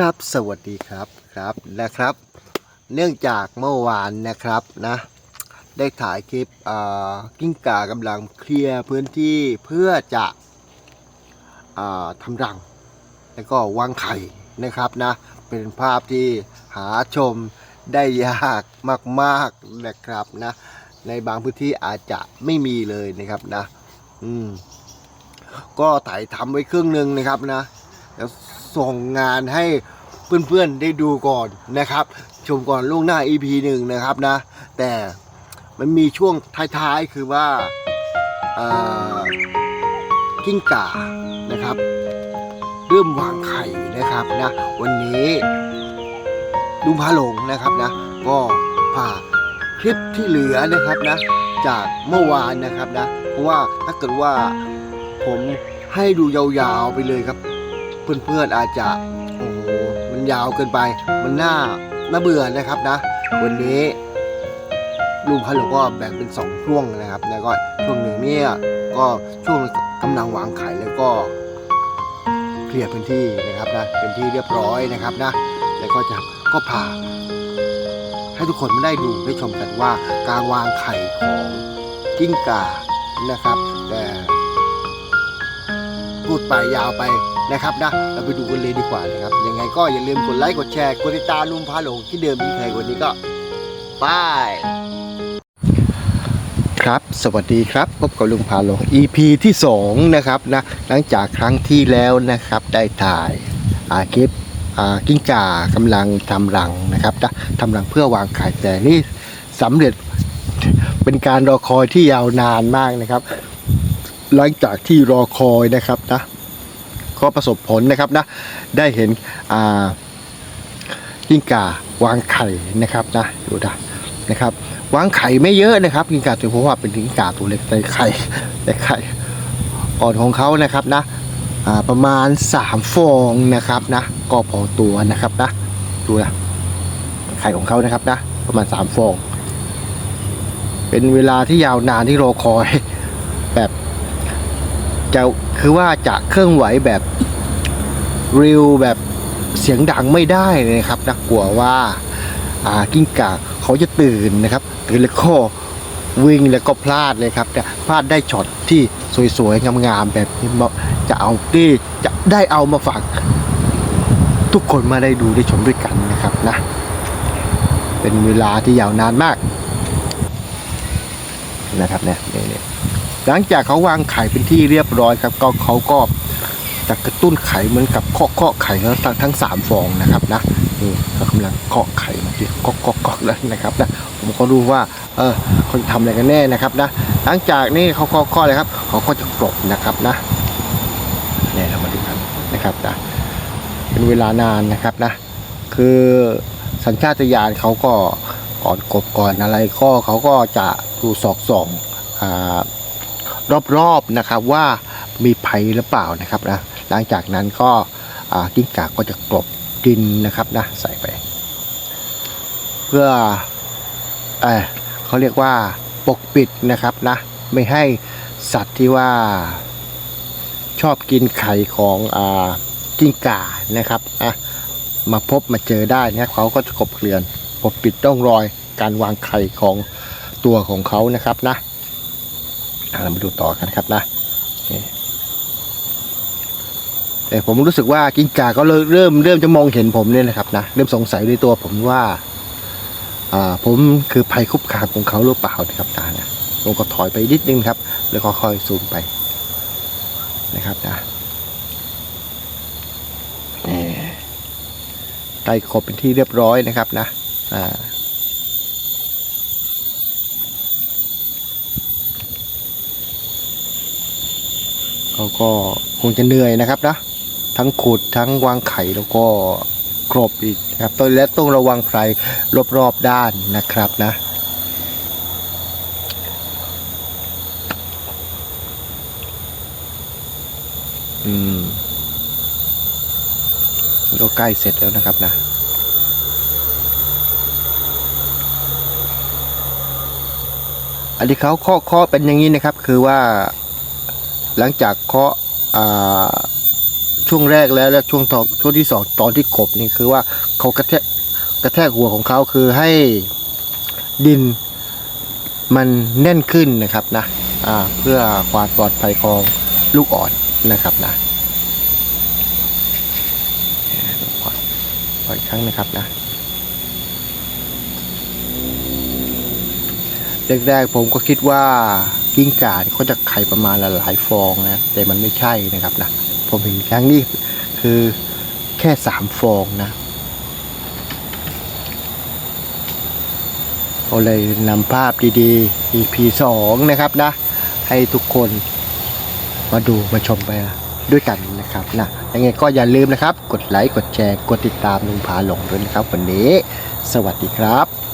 ครับสวัสดีครับครับนะครับ เนื่องจากเมื่อวานนะครับนะได้ถ่ายคลิปอ่ากิ้งก่ากำลังเคลียร์พื้นที่เพื่อจะอ่าทำรัง แล้วก็วางไข่นะครับนะเป็นภาพที่หาชมได้ยากมากๆนะครับนะในบางพื้นที่อาจจะไม่มีเลยนะครับนะอืมก็ถ่ายทำไว้ครึ่งหนึ่งนะครับนะแล้ว ส่งงานให้เพื่อนๆได้ดูก่อนนะครับ ชมก่อนล่วงหน้า EP หนึ่งนะครับนะ แต่มันมีช่วงท้ายๆคือว่ากิ้งก่านะครับ เริ่มวางไข่นะครับนะ วันนี้ลุงพาหลงนะครับนะ ก็พาคลิปที่เหลือนะครับนะ จากเมื่อวานนะครับนะ เพราะว่าถ้าเกิดว่าผมให้ดูยาวๆไปเลยครับ เพื่อนๆอาจจะโอ้โหมันยาวเกินไป มันน่าน่าเบื่อนะครับนะ วันนี้ลุงพันธุ์เราก็แบ่งเป็นสองช่วงนะครับ แล้วก็ช่วงหนึ่งเนี่ยก็ช่วงกำลังวางไข่แล้วก็เคลียร์พื้นที่นะครับนะเป็นที่เรียบร้อยนะครับนะ แล้วก็จะก็พาให้ทุกคนได้ดูได้ชมกันว่าการวางไข่ของกิ้งก่านะครับ พูดไปยาวไปนะครับนะเราไปดูกันเลยดีกว่านะครับยังไงก็อย่าลืมกดไลค์กดแชร์กดติดตามลุงพาหลงที่เดิมที่เคยวันนี้ก็บายครับสวัสดีครับพบกับลุงพาหลง EP ที่2นะครับนะหลังจากครั้งที่แล้วนะครับได้ถ่ายอาคลิปอ่ากิ้งก่ากำลังทำรังนะครับนะทำรังเพื่อวางไข่แต่นี่สำเร็จเป็นการรอคอยที่ยาวนานมากนะครับ หลังจากที่รอคอยนะครับนะก็ประสบผลนะครับนะได้เห็นอ่ากิ้งก่าวางไข่นะครับนะดูนะนะครับวางไข่ไม่เยอะนะครับกิ้งก่าตัวเพราะว่าเป็นกิ้งก่าตัวเล็กแต่ไข่แต่ไข่อ่อนของเขานะครับนะอ่าประมาณ 3 ฟองนะครับนะก็พอตัวนะครับนะดูนะไข่ของเขานะครับนะประมาณ 3 ฟอง เป็นเวลาที่ยาวนานที่รอคอยแบบ จะคือว่าจะเคลื่อนไหวแบบร็วแบบเสียงดังไม่ได้เลยนะครับนะกลัวว่าอ่ากิ้งก่าเขาจะตื่นนะครับตื่นแล้วก็วิ่งแล้วก็พลาดเลยครับแต่พลาดได้ช็อตที่สวยๆงามๆแบบนี้จะเอาที่จะได้เอามาฝากทุกคนมาได้ดูได้ชมด้วยกันนะครับนะ เป็นเวลาที่ยาวนานมากนะครับเนี่ยนี่นี่ หลังจากเขาวางไข่เป็นที่เรียบร้อยครับก็เขาก็จะกระตุ้นไข่เหมือนกับเคาะเคาะไข่ทั้งทั้งสามฟองนะครับนะนี่เขากำลังเคาะไข่มาที่เคาะเคาะเคาะแล้วนะครับนะผมก็รู้ว่าเออคนทำอะไรกันแน่นะครับนะหลังจากนี้เขาเคาะเคาะเลยครับเขาก็จะกรบนะครับนะเนี่ยเรามาดูกันนะครับนะเป็นเวลานานนะครับนะ คือสัญชาตญาณเขาก็ก่อนกบก่อนอะไรก็เขาก็จะดูสอกส่องอ่า รอบๆนะครับว่ามีภัยหรือเปล่านะครับนะหลังจากนั้นก็กิ้งก่าก็จะกลบดินนะครับนะใส่ไป เพื่อเออเขาเรียกว่าปกปิดนะครับนะไม่ให้สัตว์ที่ว่าชอบกินไข่ของอ่ากิ้งก่านะครับอะมาพบมาเจอได้นะเขาก็จะกบเกลื่อนปกปิดต้องรอยการวางไข่ของตัวของเขานะครับนะ เรามาดูต่อกันครับนะแต่ผมรู้สึกว่ากิ้งก่าก็เริ่มเริ่มจะมองเห็นผมเนี่ยนะครับนะเริ่มสงสัยในตัวผมว่าอ่าผมคือภัยคุกคามของเขาหรือเปล่านะครับนะนะผมก็ถอยไปนิดนึงครับ แล้วก็ค่อยซูมไปนะครับนะนี่ไก่ขบเป็นที่เรียบร้อยนะครับนะอ่า เขาก็คงจะเหนื่อยนะครับนะทั้งขุดทั้งวางไข่แล้วก็กรบอีกครับต้นและต้องระวังไฟรอบๆด้านนะครับนะอืมก็ใกล้เสร็จแล้วนะครับนะอันที่เขาเคาะเคาะเป็นอย่างนี้นะครับ คือว่า หลังจากเคาะช่วงแรกแล้วแล้วช่วงตอช่วงที่สองตอนที่กบนี่คือว่าเขากระแทกกระแทกหัวของเขาคือให้ดินมันแน่นขึ้นนะครับนะเพื่อความปลอดภัยของลูกอ่อนนะครับนะปล่อยปล่อยอีกครั้งนะครับนะแรกๆผมก็คิดว่า กิ้งก่าเขาจะไข่ประมาณละหลายฟองนะแต่มันไม่ใช่นะครับนะผมเห็นครั้งนี้คือแค่สามฟองนะก็เลยนำภาพดีๆ EP สองนะครับนะ ให้ทุกคนมาดูมาชมไปด้วยกันนะครับนะยังไงก็อย่าลืมนะครับ กดไลค์ กดแชร์ กดติดตามลุงพาหลงด้วยนะครับ วันนี้ สวัสดีครับ